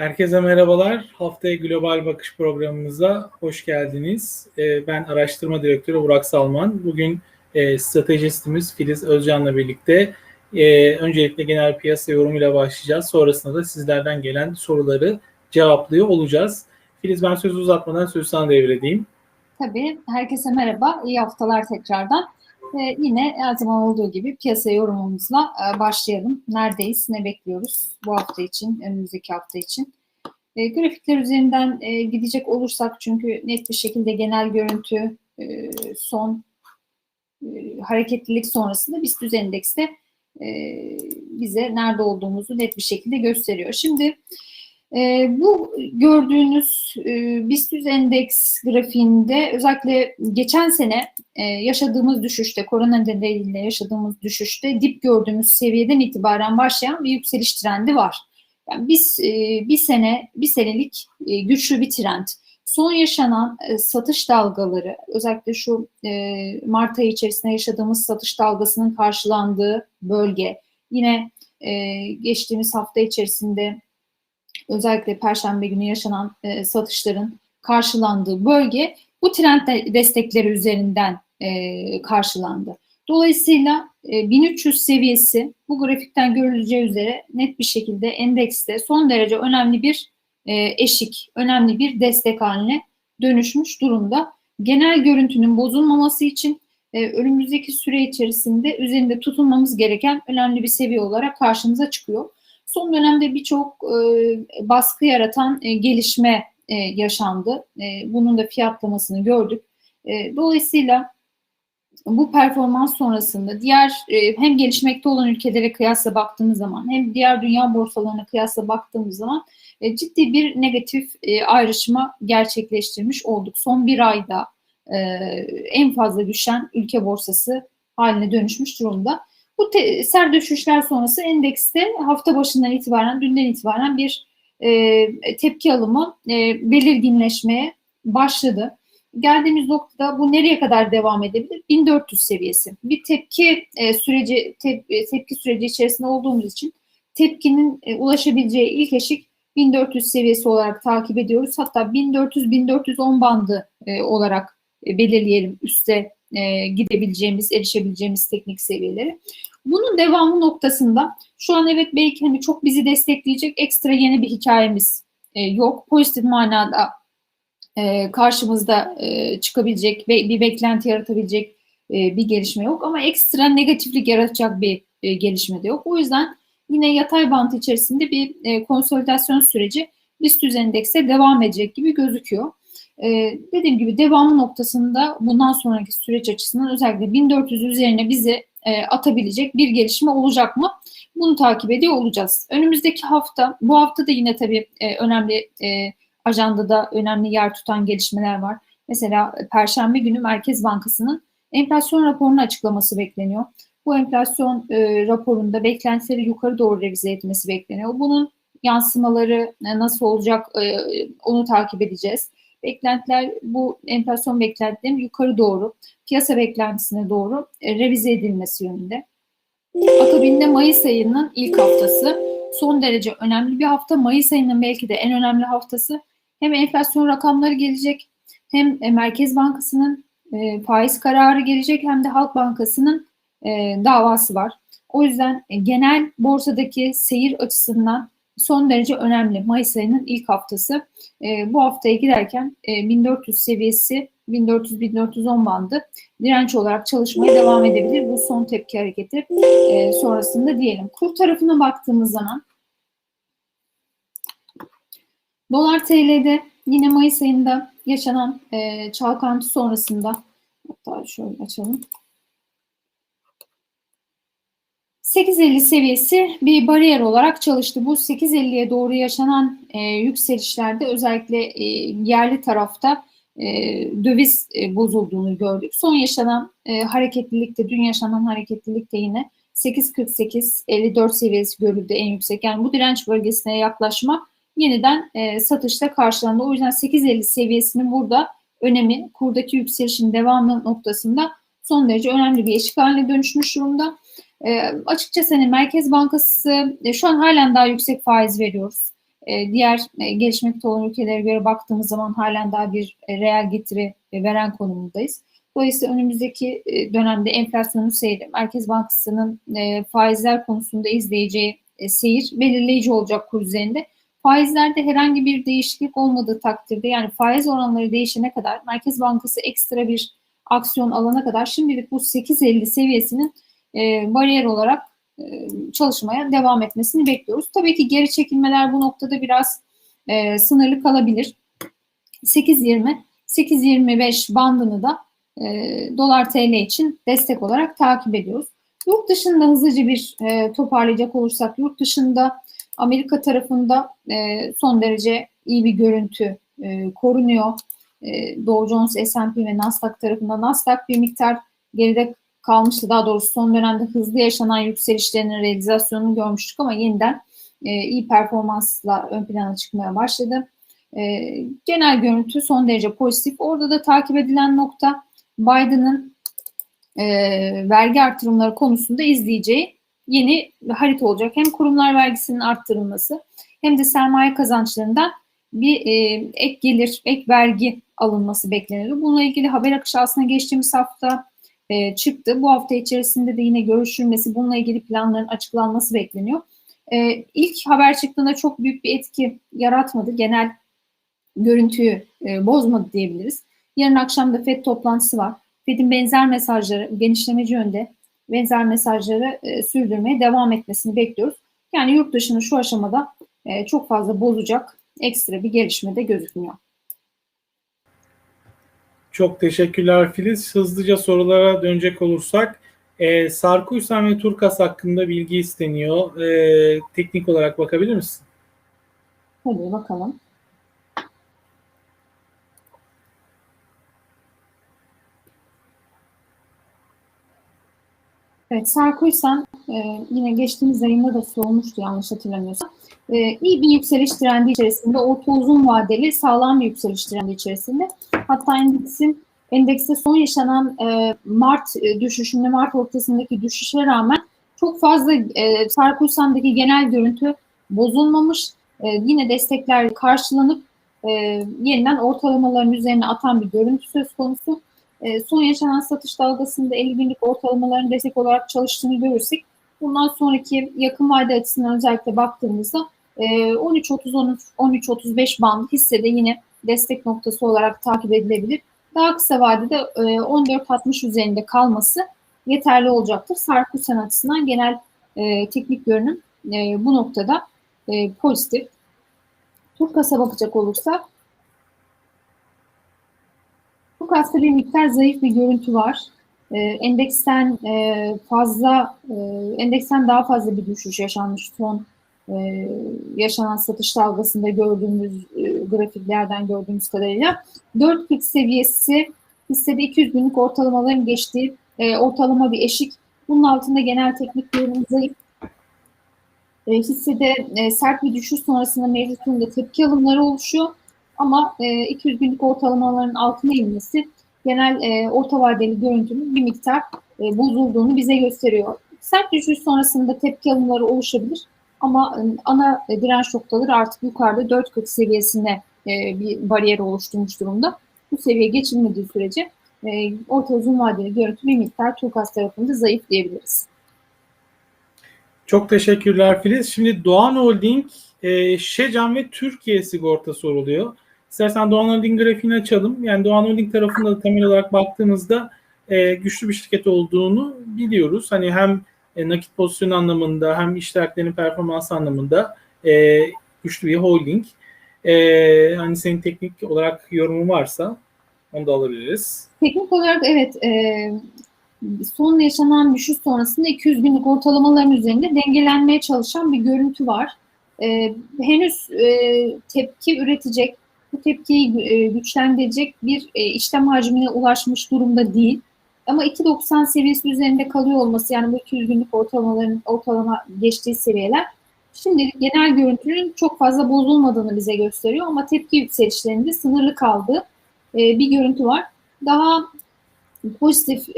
Herkese merhabalar. Haftaya Global Bakış programımıza hoş geldiniz. Ee, ben araştırma direktörü Burak Salman. Bugün e, stratejistimiz Filiz Özcan'la birlikte e, öncelikle genel piyasa yorumuyla başlayacağız. Sonrasında da sizlerden gelen soruları cevaplıyor olacağız. Filiz ben sözü uzatmadan sözü sana devredeyim. Tabii. Herkese merhaba. İyi haftalar tekrardan. Ee, yine her zaman olduğu gibi piyasa yorumumuzla e, başlayalım. Neredeyiz, ne bekliyoruz bu hafta için, önümüzdeki hafta için. E, grafikler üzerinden e, gidecek olursak çünkü net bir şekilde genel görüntü e, son e, hareketlilik sonrasında BIST düz endekste e, bize nerede olduğumuzu net bir şekilde gösteriyor. Şimdi e, bu gördüğünüz e, BIST endeks grafiğinde özellikle geçen sene e, yaşadığımız düşüşte, korona nedeniyle yaşadığımız düşüşte dip gördüğümüz seviyeden itibaren başlayan bir yükseliş trendi var. Yani biz e, bir sene, bir senelik e, güçlü bir trend. Son yaşanan e, satış dalgaları, özellikle şu Mart ayı içerisinde yaşadığımız satış dalgasının karşılandığı bölge, yine geçtiğimiz hafta içerisinde özellikle Perşembe günü yaşanan satışların karşılandığı bölge bu trend destekleri üzerinden karşılandı. Dolayısıyla e, 1300 seviyesi bu grafikten görüleceği üzere net bir şekilde endekste son derece önemli bir e, eşik, önemli bir destek haline dönüşmüş durumda. Genel görüntünün bozulmaması için e, önümüzdeki süre içerisinde üzerinde tutulmamız gereken önemli bir seviye olarak karşımıza çıkıyor. Son dönemde birçok e, baskı yaratan e, gelişme e, yaşandı. E, bunun da fiyatlamasını gördük. E, dolayısıyla bu performans sonrasında diğer e, hem gelişmekte olan ülkelere kıyasla baktığımız zaman hem diğer dünya borsalarına kıyasla baktığımız zaman e, ciddi bir negatif e, ayrışma gerçekleştirmiş olduk. Son bir ayda en fazla düşen ülke borsası haline dönüşmüş durumda. Bu te, ser düşüşler sonrası endekste hafta başından itibaren, dünden itibaren bir e, tepki alımı e, belirginleşmeye başladı. Geldiğimiz noktada bu nereye kadar devam edebilir? 1400 seviyesi. Bir tepki e, süreci tep, tepki süreci içerisinde olduğumuz için tepkinin e, ulaşabileceği ilk eşik 1400 seviyesi olarak takip ediyoruz. Hatta 1400-1410 bandı e, olarak e, belirleyelim üste e, gidebileceğimiz, erişebileceğimiz teknik seviyeleri. Bunun devamı noktasında şu an evet belki hani çok bizi destekleyecek ekstra yeni bir hikayemiz e, yok. Pozitif manada e, karşımızda e, çıkabilecek ve bir beklenti yaratabilecek e, bir gelişme yok ama ekstra negatiflik yaratacak bir e, gelişme de yok. O yüzden yine yatay bant içerisinde bir e, konsolidasyon süreci BIST endekse devam edecek gibi gözüküyor. Ee, dediğim gibi devamı noktasında bundan sonraki süreç açısından özellikle 1400 üzerine bizi e, atabilecek bir gelişme olacak mı? Bunu takip ediyor olacağız. Önümüzdeki hafta, bu hafta da yine tabii e, önemli e, ajandada önemli yer tutan gelişmeler var. Mesela Perşembe günü Merkez Bankası'nın enflasyon raporunu açıklaması bekleniyor. Bu enflasyon e, raporunda beklentileri yukarı doğru revize etmesi bekleniyor. Bunun yansımaları e, nasıl olacak e, onu takip edeceğiz. Beklentiler bu enflasyon beklentilerinin yukarı doğru, piyasa beklentisine doğru e, revize edilmesi yönünde. Akabinde Mayıs ayının ilk haftası son derece önemli bir hafta. Mayıs ayının belki de en önemli haftası. Hem enflasyon rakamları gelecek, hem e, Merkez Bankası'nın e, faiz kararı gelecek, hem de Halk Bankası'nın e, davası var. O yüzden genel borsadaki seyir açısından son derece önemli. Mayıs ayının ilk haftası. E, bu haftaya giderken e, 1400 seviyesi 1400-1410 bandı direnç olarak çalışmaya devam edebilir. Bu son tepki hareketi e, sonrasında diyelim. Kur tarafına baktığımız zaman dolar TL'de yine Mayıs ayında yaşanan e, çalkantı sonrasında hatta şöyle açalım. 8.50 seviyesi bir bariyer olarak çalıştı. Bu 8.50'ye doğru yaşanan e, yükselişlerde özellikle e, yerli tarafta e, döviz e, bozulduğunu gördük. Son yaşanan e, hareketlilikte, dün yaşanan hareketlilikte yine 8.48-54 seviyesi görüldü en yüksek. Yani bu direnç bölgesine yaklaşma yeniden e, satışta karşılandı. O yüzden 8.50 seviyesinin burada önemi, kurdaki yükselişin devamı noktasında son derece önemli bir eşik haline dönüşmüş durumda. E, açıkçası hani Merkez Bankası e, şu an halen daha yüksek faiz veriyoruz. e, diğer e, gelişmekte olan ülkelere göre baktığımız zaman halen daha bir e, reel getiri e, veren konumundayız. Dolayısıyla önümüzdeki e, dönemde enflasyonun seyri, Merkez Bankası'nın e, faizler konusunda izleyeceği e, seyir belirleyici olacak kur üzerinde. Faizlerde herhangi bir değişiklik olmadığı takdirde yani faiz oranları değişene kadar Merkez Bankası ekstra bir aksiyon alana kadar şimdilik bu 8.50 seviyesinin e, bariyer olarak e, çalışmaya devam etmesini bekliyoruz. Tabii ki geri çekilmeler bu noktada biraz e, sınırlı kalabilir. 8.20 8.25 bandını da e, dolar TL için destek olarak takip ediyoruz. Yurt dışında hızlıca bir e, toparlayacak olursak yurt dışında Amerika tarafında e, son derece iyi bir görüntü e, korunuyor. E, Dow Jones, S&P ve Nasdaq tarafında Nasdaq bir miktar geride kalmıştı. Daha doğrusu son dönemde hızlı yaşanan yükselişlerinin realizasyonunu görmüştük ama yeniden e, iyi performansla ön plana çıkmaya başladı. E, genel görüntü son derece pozitif. Orada da takip edilen nokta Biden'ın e, vergi artırımları konusunda izleyeceği yeni harita olacak. Hem kurumlar vergisinin arttırılması hem de sermaye kazançlarından bir e, ek gelir, ek vergi alınması bekleniyor. Bununla ilgili haber akışı aslında geçtiğimiz hafta e, çıktı. Bu hafta içerisinde de yine görüşülmesi, bununla ilgili planların açıklanması bekleniyor. E, ilk haber çıktığında çok büyük bir etki yaratmadı. Genel görüntüyü e, bozmadı diyebiliriz. Yarın akşam da FED toplantısı var. FED'in benzer mesajları, genişlemeci yönde benzer mesajları e, sürdürmeye devam etmesini bekliyoruz. Yani yurt dışını şu aşamada e, çok fazla bozacak ekstra bir gelişme de gözükmüyor. Çok teşekkürler Filiz. Hızlıca sorulara dönecek olursak e, Sarkuysan ve Turkas hakkında bilgi isteniyor. E, teknik olarak bakabilir misin? Hadi bakalım. Evet, Sarkuysan e, yine geçtiğimiz ayında da sormuştu yanlış hatırlamıyorsam. E, iyi bir yükseliş trendi içerisinde, orta uzun vadeli sağlam bir yükseliş trendi içerisinde. Hatta endeksin endekste son yaşanan e, Mart e, düşüşünde, Mart ortasındaki düşüşe rağmen çok fazla e, Sarkuysan'daki genel görüntü bozulmamış. E, yine destekler karşılanıp e, yeniden ortalamaların üzerine atan bir görüntü söz konusu. E, son yaşanan satış dalgasında 50 günlük ortalamaların destek olarak çalıştığını görürsek bundan sonraki yakın vade açısından özellikle baktığımızda e, 13-30-13-35 bandı hissede yine destek noktası olarak takip edilebilir. Daha kısa vadede e, 14-60 üzerinde kalması yeterli olacaktır. Sarkusen açısından genel e, teknik görünüm e, bu noktada e, pozitif. Turkas'a bakacak olursak Turkas'ta bir miktar zayıf bir görüntü var. E, endeksten e, fazla e, endeksten daha fazla bir düşüş yaşanmış son e, yaşanan satış dalgasında gördüğümüz e, grafiklerden gördüğümüz kadarıyla 4.40 seviyesi hissede 200 günlük ortalamaların geçtiği e, ortalama bir eşik. Bunun altında genel teknik görünüm zayıf. E, hissede e, sert bir düşüş sonrasında mevcut durumda tepki alımları oluşuyor. Ama e, 200 günlük ortalamaların altına inmesi genel e, orta vadeli görüntünün bir miktar e, bozulduğunu bize gösteriyor. Sert düşüş sonrasında tepki alımları oluşabilir. Ama e, ana direnç noktaları artık yukarıda 4.40 seviyesine e, bir bariyer oluşturmuş durumda. Bu seviye geçilmediği sürece e, orta uzun vadeli görüntü bir miktar Turkas tarafında zayıf diyebiliriz. Çok teşekkürler Filiz. Şimdi Doğan Holding, e, Şecan ve Türkiye sigorta soruluyor. İstersen Doğan Holding grafiğini açalım. Yani Doğan Holding tarafında da temel olarak baktığımızda e, güçlü bir şirket olduğunu biliyoruz. Hani hem e, nakit pozisyon anlamında hem iştiraklerin performans anlamında e, güçlü bir holding. E, hani senin teknik olarak yorumun varsa onu da alabiliriz. Teknik olarak evet e, son yaşanan düşüş sonrasında 200 günlük ortalamaların üzerinde dengelenmeye çalışan bir görüntü var. E, henüz e, tepki üretecek, tepkiyi e, güçlendirecek bir e, işlem hacmine ulaşmış durumda değil. Ama 2.90 seviyesi üzerinde kalıyor olması yani bu 200 günlük ortalamaların ortalama geçtiği seviyeler şimdi genel görüntünün çok fazla bozulmadığını bize gösteriyor ama tepki yükselişlerinde sınırlı kaldığı e, bir görüntü var. Daha pozitif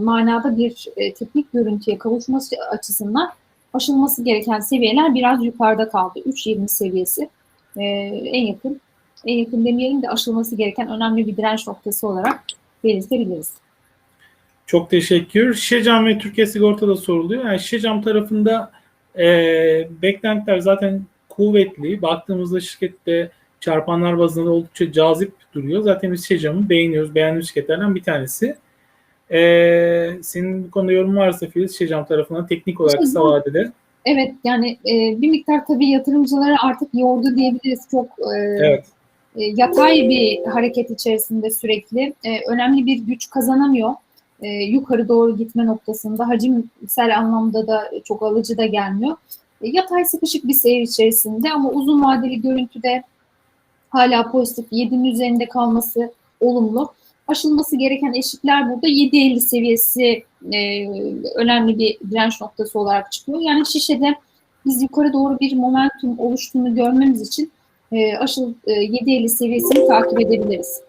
manada bir teknik görüntüye kavuşması açısından aşılması gereken seviyeler biraz yukarıda kaldı. 3.20 seviyesi en yakın, en yakın demeyelim de aşılması gereken önemli bir direnç noktası olarak belirtebiliriz. Çok teşekkür. Şişecam ve Türkiye Sigorta'da soruluyor. Yani Şişecam tarafında e, beklentiler zaten kuvvetli. Baktığımızda şirkette çarpanlar bazında oldukça cazip duruyor. Zaten biz Şişecam'ı beğeniyoruz. Beğendiğimiz şirketlerden bir tanesi. E, senin bu konuda yorum varsa Filiz Şişecam tarafından teknik olarak kısa vadede. Evet yani e, bir miktar tabii yatırımcıları artık yordu diyebiliriz. Çok e, Evet. E, yatay bir hareket içerisinde sürekli. E, önemli bir güç kazanamıyor. E, yukarı doğru gitme noktasında hacimsel anlamda da çok alıcı da gelmiyor. E, yatay sıkışık bir seyir içerisinde ama uzun vadeli görüntüde hala pozitif 7'nin üzerinde kalması olumlu. Aşılması gereken eşikler burada 7.50 seviyesi e, önemli bir direnç noktası olarak çıkıyor. Yani şişede biz yukarı doğru bir momentum oluştuğunu görmemiz için e, aşıl e, 7.50 seviyesini takip edebiliriz.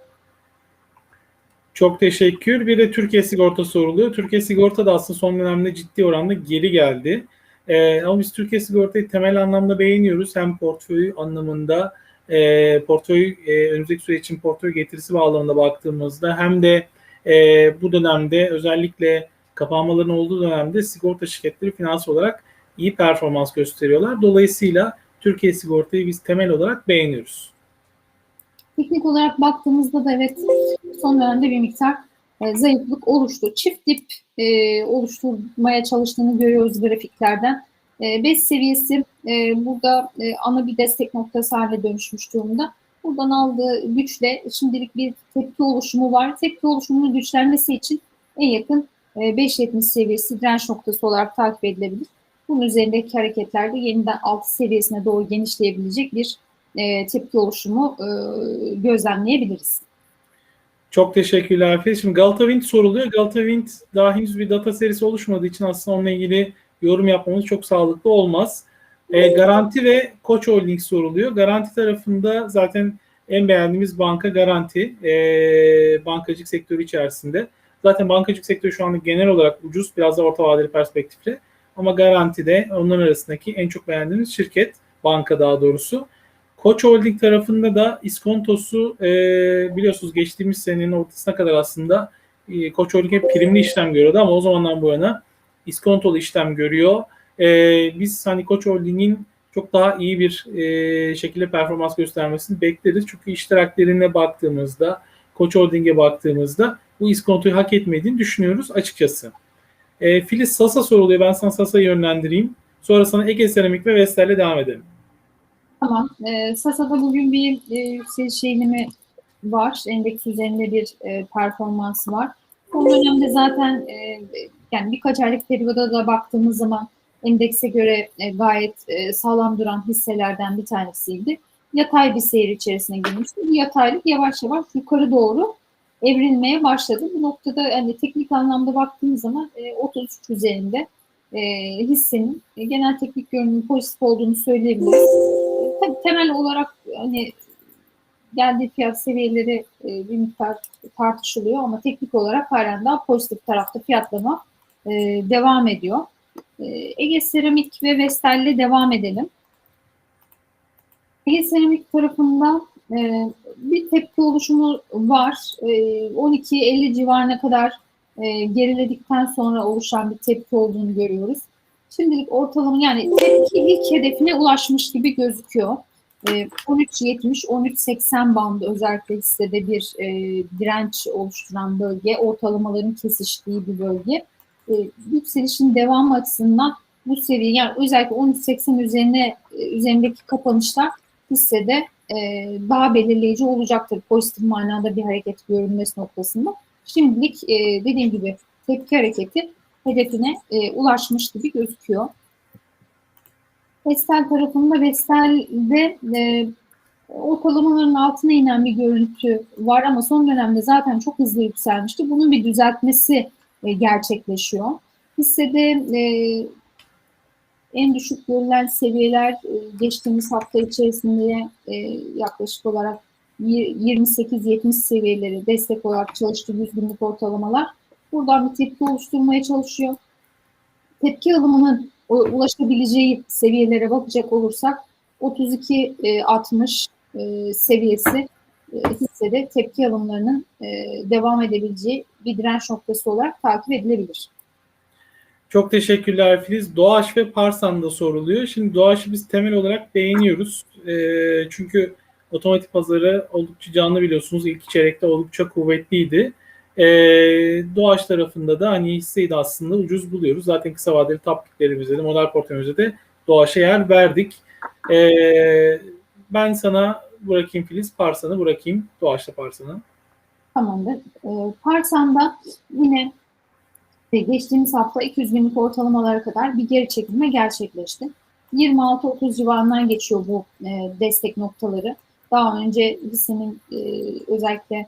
Çok teşekkür. Bir de Türkiye Sigorta soruluyor. Türkiye Sigorta da aslında son dönemde ciddi oranda geri geldi. Ee, ama biz Türkiye Sigorta'yı temel anlamda beğeniyoruz. Hem portföy anlamında, e, portföy e, önümüzdeki süre için portföy getirisi bağlamında baktığımızda hem de e, bu dönemde özellikle kapanmaların olduğu dönemde sigorta şirketleri finans olarak iyi performans gösteriyorlar. Dolayısıyla Türkiye Sigorta'yı biz temel olarak beğeniyoruz. Teknik olarak baktığımızda da evet son dönemde bir miktar e, zayıflık oluştu. Çift dip e, oluşturmaya çalıştığını görüyoruz grafiklerden. 5 e, seviyesi e, burada e, ana bir destek noktası haline dönüşmüş durumda. Buradan aldığı güçle şimdilik bir tepki oluşumu var. Tepki oluşumunun güçlenmesi için en yakın e, 5.70 seviyesi direnç noktası olarak takip edilebilir. Bunun üzerindeki hareketlerde yeniden 6 seviyesine doğru genişleyebilecek bir e, tepki oluşumu e, gözlemleyebiliriz. Çok teşekkürler Filiz. Şimdi Galata Wind soruluyor. Galata Wind daha henüz bir data serisi oluşmadığı için aslında onunla ilgili yorum yapmamız çok sağlıklı olmaz. E, Garanti ve Koç Holding soruluyor. Garanti tarafında zaten en beğendiğimiz banka Garanti. E, bankacılık sektörü içerisinde. Zaten bankacılık sektörü şu anda genel olarak ucuz. Biraz da orta vadeli perspektifle. Ama Garanti de onların arasındaki en çok beğendiğimiz şirket. Banka daha doğrusu. Koç Holding tarafında da iskontosu e, biliyorsunuz geçtiğimiz senenin ortasına kadar aslında e, Koç Holding hep primli işlem görüyordu ama o zamandan bu yana iskontolu işlem görüyor. E, biz hani Koç Holding'in çok daha iyi bir e, şekilde performans göstermesini bekleriz. Çünkü iştiraklerine baktığımızda, Koç Holding'e baktığımızda bu iskontoyu hak etmediğini düşünüyoruz açıkçası. E, Filiz Sasa soruluyor. Ben sana Sasa'yı yönlendireyim. Sonra sana Ege Seramik ve Vestel'le devam edelim. Tamam. E, Sasa'da bugün bir e, yükseliş eğilimi var. Endeks üzerinde bir e, performansı var. Son dönemde zaten e, yani birkaç aylık periyoda da baktığımız zaman endekse göre e, gayet e, sağlam duran hisselerden bir tanesiydi. Yatay bir seyir içerisine girmişti. Bu yataylık yavaş yavaş yukarı doğru evrilmeye başladı. Bu noktada yani teknik anlamda baktığımız zaman e, 33 üzerinde e, hissenin e, genel teknik görünümün pozitif olduğunu söyleyebiliriz. E, tabii temel olarak hani geldiği fiyat seviyeleri e, bir miktar tartışılıyor ama teknik olarak halen daha pozitif tarafta fiyatlama e, devam ediyor. E, Ege Seramik ve Vestel'le devam edelim. Ege Seramik tarafında e, bir tepki oluşumu var. E, 12-50 civarına kadar e, geriledikten sonra oluşan bir tepki olduğunu görüyoruz. Şimdilik ortalama yani tepki ilk hedefine ulaşmış gibi gözüküyor. E, 13.70-13.80 bandı özellikle hissede bir e, direnç oluşturan bölge, ortalamaların kesiştiği bir bölge. E, yükselişin devamı açısından bu seviye yani özellikle 13.80 üzerine e, üzerindeki kapanışlar hissede e, daha belirleyici olacaktır. Pozitif manada bir hareket görünmesi noktasında. Şimdilik e, dediğim gibi tepki hareketi hedefine e, ulaşmış gibi gözüküyor. Vestel tarafında Vestel'de e, ortalamaların altına inen bir görüntü var ama son dönemde zaten çok hızlı yükselmişti. Bunun bir düzeltmesi e, gerçekleşiyor. Hissede e, en düşük görülen seviyeler e, geçtiğimiz hafta içerisinde e, yaklaşık olarak 28-70 seviyeleri destek olarak çalıştı 100 günlük ortalamalar. Buradan bir tepki oluşturmaya çalışıyor. Tepki alımının ulaşabileceği seviyelere bakacak olursak 32.60 e, seviyesi hissede tepki alımlarının devam edebileceği bir direnç noktası olarak takip edilebilir. Çok teşekkürler Filiz. Doğaç ve Parsan'da soruluyor. Şimdi Doğaç'ı biz temel olarak beğeniyoruz. E, çünkü otomotiv pazarı oldukça canlı biliyorsunuz. İlk çeyrekte oldukça kuvvetliydi. E, Doğaç tarafında da hani hisseyi de aslında ucuz buluyoruz. Zaten kısa vadeli taptiklerimizde de model portföyümüzde de Doğaç'a yer verdik. E, ben sana bırakayım Filiz, Parsan'ı bırakayım. Doğaç'ta Parsan'ı. Tamamdır. E, Parsan'da yine e, geçtiğimiz hafta 200 günlük ortalamalara kadar bir geri çekilme gerçekleşti. 26-30 civarından geçiyor bu e, destek noktaları. Daha önce hissenin e, özellikle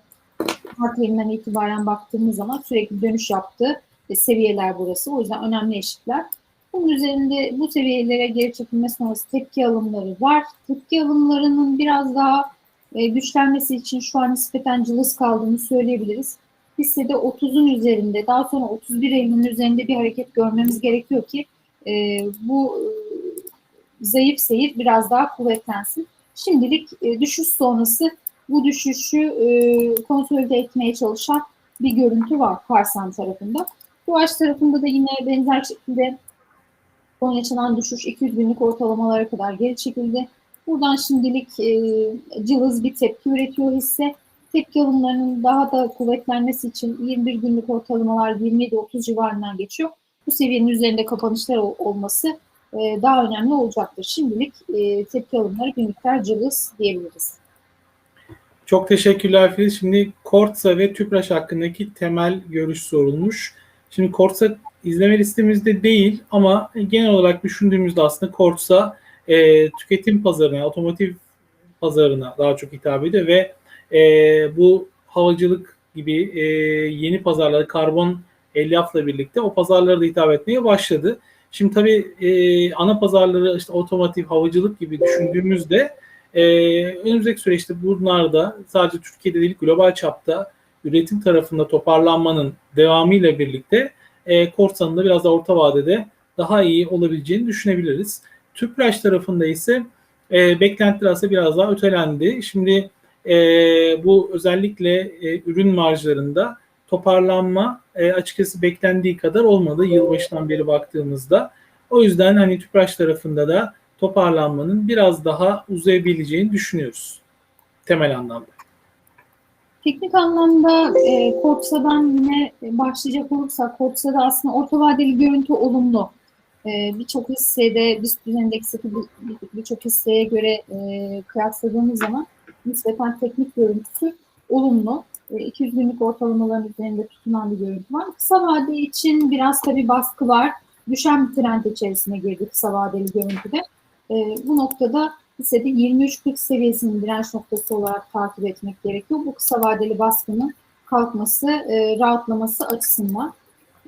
Mart ayından itibaren baktığımız zaman sürekli dönüş yaptığı e, seviyeler burası. O yüzden önemli eşikler. Bunun üzerinde bu seviyelere geri çekilme sonrası tepki alımları var. Tepki alımlarının biraz daha e, güçlenmesi için şu an nispeten cılız kaldığını söyleyebiliriz. Hissede 30'un üzerinde, daha sonra 31 Eylül'ün üzerinde bir hareket görmemiz gerekiyor ki e, bu e, zayıf seyir biraz daha kuvvetlensin. Şimdilik e, düşüş sonrası bu düşüşü e, konsolide etmeye çalışan bir görüntü var Parsan tarafında. Doğaç tarafında da yine benzer şekilde son yaşanan düşüş 200 günlük ortalamalara kadar geri çekildi. Buradan şimdilik e, cılız bir tepki üretiyor hisse. Tepki alımlarının daha da kuvvetlenmesi için 21 günlük ortalamalar 27-30 civarından geçiyor. Bu seviyenin üzerinde kapanışlar ol- olması e, daha önemli olacaktır. Şimdilik e, tepki alımları bir miktar cılız diyebiliriz. Çok teşekkürler Filiz. Şimdi Kortsa ve Tüpraş hakkındaki temel görüş sorulmuş. Şimdi Kortsa izleme listemizde değil ama genel olarak düşündüğümüzde aslında Kortsa e, tüketim pazarına, otomotiv pazarına daha çok hitap ediyor ve e, bu havacılık gibi e, yeni pazarlara karbon elyafla birlikte o pazarlara da hitap etmeye başladı. Şimdi tabii e, ana pazarları işte otomotiv, havacılık gibi düşündüğümüzde e, önümüzdeki süreçte bunlarda sadece Türkiye'de değil global çapta üretim tarafında toparlanmanın devamıyla birlikte e, Korsan'ın biraz da orta vadede daha iyi olabileceğini düşünebiliriz. Tüpraş tarafında ise e, beklentiler aslında biraz daha ötelendi. Şimdi e, bu özellikle e, ürün marjlarında toparlanma e, açıkçası beklendiği kadar olmadı yılbaşından beri baktığımızda. O yüzden hani Tüpraş tarafında da toparlanmanın biraz daha uzayabileceğini düşünüyoruz temel anlamda. Teknik anlamda e, Kortsa'dan yine başlayacak olursak Kortsa'da aslında orta vadeli görüntü olumlu. E, birçok hissede, BIST endeksindeki birçok hisseye göre e, kıyasladığımız zaman nispeten teknik görüntüsü olumlu. E, 200 günlük ortalamaların üzerinde tutunan bir görüntü var. Kısa vade için biraz tabii baskı var. Düşen bir trend içerisine girdi kısa vadeli görüntüde. E, bu noktada hissede 23.40 seviyesinin direnç noktası olarak takip etmek gerekiyor. Bu kısa vadeli baskının kalkması, e, rahatlaması açısından.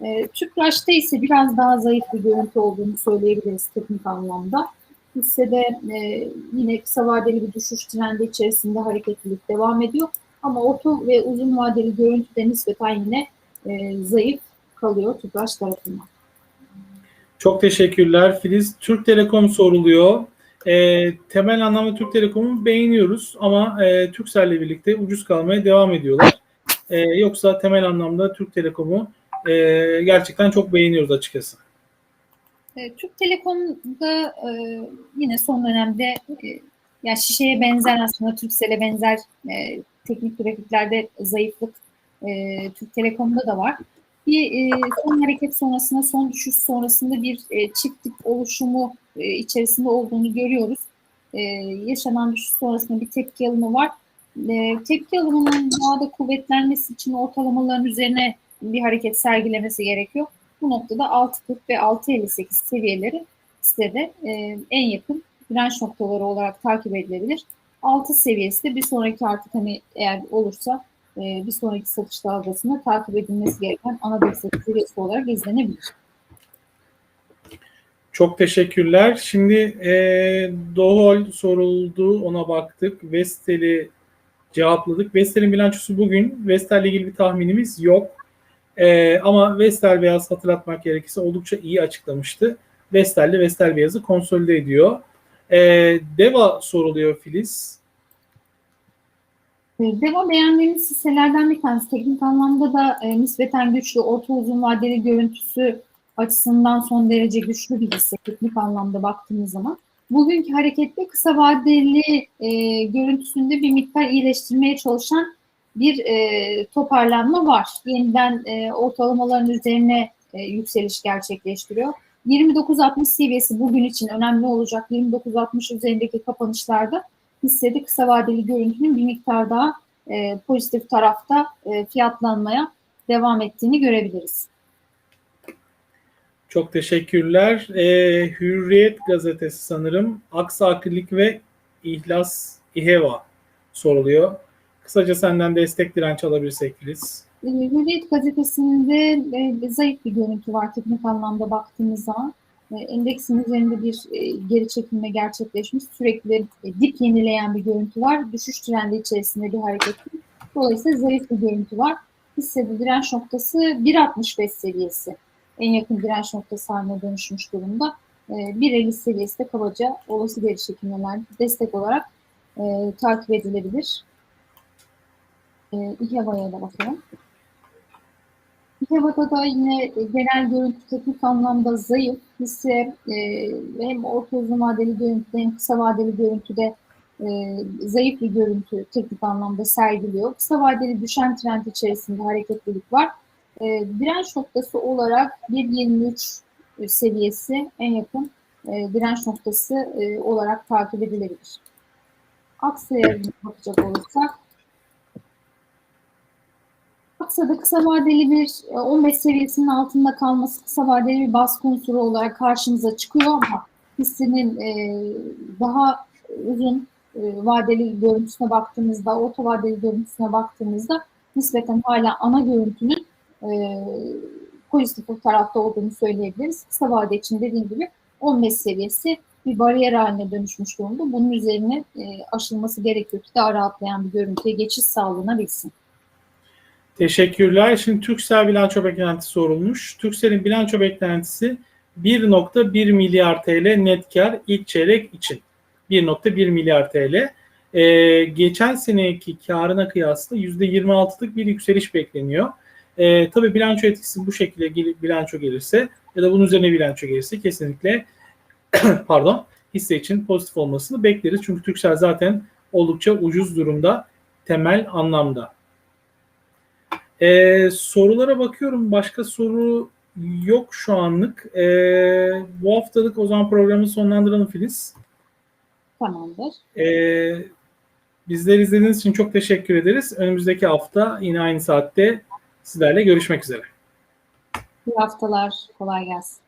E, Tüpraş'ta ise biraz daha zayıf bir görüntü olduğunu söyleyebiliriz teknik anlamda. Hissede e, yine kısa vadeli bir düşüş trendi içerisinde hareketlilik devam ediyor. Ama orta ve uzun vadeli görüntü de nispeten yine e, zayıf kalıyor Tüpraş tarafından. Çok teşekkürler Filiz. Türk Telekom soruluyor. E, temel anlamda Türk Telekom'u beğeniyoruz ama e, Turkcell'le birlikte ucuz kalmaya devam ediyorlar. E, yoksa temel anlamda Türk Telekom'u e, gerçekten çok beğeniyoruz açıkçası. E, Türk Telekom'da e, yine son dönemde e, yani şişeye benzer aslında Turkcell'e benzer e, teknik grafiklerde zayıflık e, Türk Telekom'da da var. Bir son hareket sonrasında, son düşüş sonrasında bir e, çift tip oluşumu içerisinde olduğunu görüyoruz. Yaşanan düşüş sonrasında bir tepki alımı var. Tepki alımının daha da kuvvetlenmesi için ortalamaların üzerine bir hareket sergilemesi gerekiyor. Bu noktada 6.40 ve 6.58 seviyeleri sitede e, en yakın direnç noktaları olarak takip edilebilir. 6 seviyesi de bir sonraki artık hani eğer olursa e, bir sonraki satış dalgasında takip edilmesi gereken ana destek seviyesi olarak izlenebilir. Çok teşekkürler. Şimdi e, Dohol soruldu, ona baktık. Vestel'i cevapladık. Vestel'in bilançosu bugün. Vestel'le ilgili bir tahminimiz yok. E, ama Vestel Beyaz hatırlatmak gerekirse oldukça iyi açıklamıştı. Vestel'le Vestel Beyaz'ı konsolide ediyor. E, DEVA soruluyor Filiz. E, Deva beğendiğimiz hisselerden bir tanesi. Teknik anlamda da e, nispeten güçlü, orta uzun vadeli görüntüsü açısından son derece güçlü bir hisse teknik anlamda baktığımız zaman. Bugünkü hareketli kısa vadeli e, görüntüsünde bir miktar iyileştirmeye çalışan bir e, toparlanma var. Yeniden e, ortalamaların üzerine e, yükseliş gerçekleştiriyor. 29.60 seviyesi bugün için önemli olacak. 29.60 üzerindeki kapanışlarda hissede kısa vadeli görüntünün bir miktar daha e, pozitif tarafta e, fiyatlanmaya devam ettiğini görebiliriz. Çok teşekkürler. E, Hürriyet gazetesi sanırım. Aksakirlik ve İhlas İHEVA soruluyor. Kısaca senden destek direnç alabilirsek Filiz. Hürriyet gazetesinde e, zayıf bir görüntü var teknik anlamda baktığımız zaman. E, endeksin üzerinde bir e, geri çekilme gerçekleşmiş. Sürekli dip yenileyen bir görüntü var. Düşüş trendi içerisinde bir hareket. Dolayısıyla zayıf bir görüntü var. Hissede direnç noktası 1.65 seviyesi. En yakın direnç noktası haline dönüşmüş durumda. E, 1.50 seviyesi de kabaca olası geri çekilmeler destek olarak e, takip edilebilir. E, İHEVA'ya da bakalım. İHEVA'da da yine genel görüntü teknik anlamda zayıf. Hisse e, hem orta uzun vadeli görüntüde hem kısa vadeli görüntüde e, zayıf bir görüntü teknik anlamda sergiliyor. Kısa vadeli düşen trend içerisinde hareketlilik var. E, direnç noktası olarak 1.23 seviyesi en yakın e, direnç noktası e, olarak takip edilebilir. Aksa'ya bakacak olursak Aksa'da kısa vadeli bir e, 15 seviyesinin altında kalması kısa vadeli bir baskı unsuru olarak karşımıza çıkıyor ama hissenin e, daha uzun e, vadeli görüntüsüne baktığımızda, orta vadeli görüntüsüne baktığımızda nispeten hala ana görüntünün e, pozitif tarafta olduğunu söyleyebiliriz. Kısa vade için dediğim gibi 15 seviyesi bir bariyer haline dönüşmüş durumda. Bunun üzerine e, aşılması gerekiyor ki daha rahatlayan bir görüntüye geçiş sağlanabilsin. Teşekkürler. Şimdi Türksel bilanço beklentisi sorulmuş. Türksel'in bilanço beklentisi 1.1 milyar TL net kar ilk çeyrek için. 1.1 milyar TL. Ee, geçen seneki karına kıyasla %26'lık bir yükseliş bekleniyor. Ee, tabii bilanço etkisi bu şekilde bilanço gelirse ya da bunun üzerine bilanço gelirse kesinlikle pardon hisse için pozitif olmasını bekleriz. Çünkü Türksel zaten oldukça ucuz durumda temel anlamda. Ee, sorulara bakıyorum. Başka soru yok şu anlık. Ee, bu haftalık o zaman programı sonlandıralım Filiz. Tamamdır. Ee, bizleri izlediğiniz için çok teşekkür ederiz. Önümüzdeki hafta yine aynı saatte sizlerle görüşmek üzere. İyi haftalar. Kolay gelsin.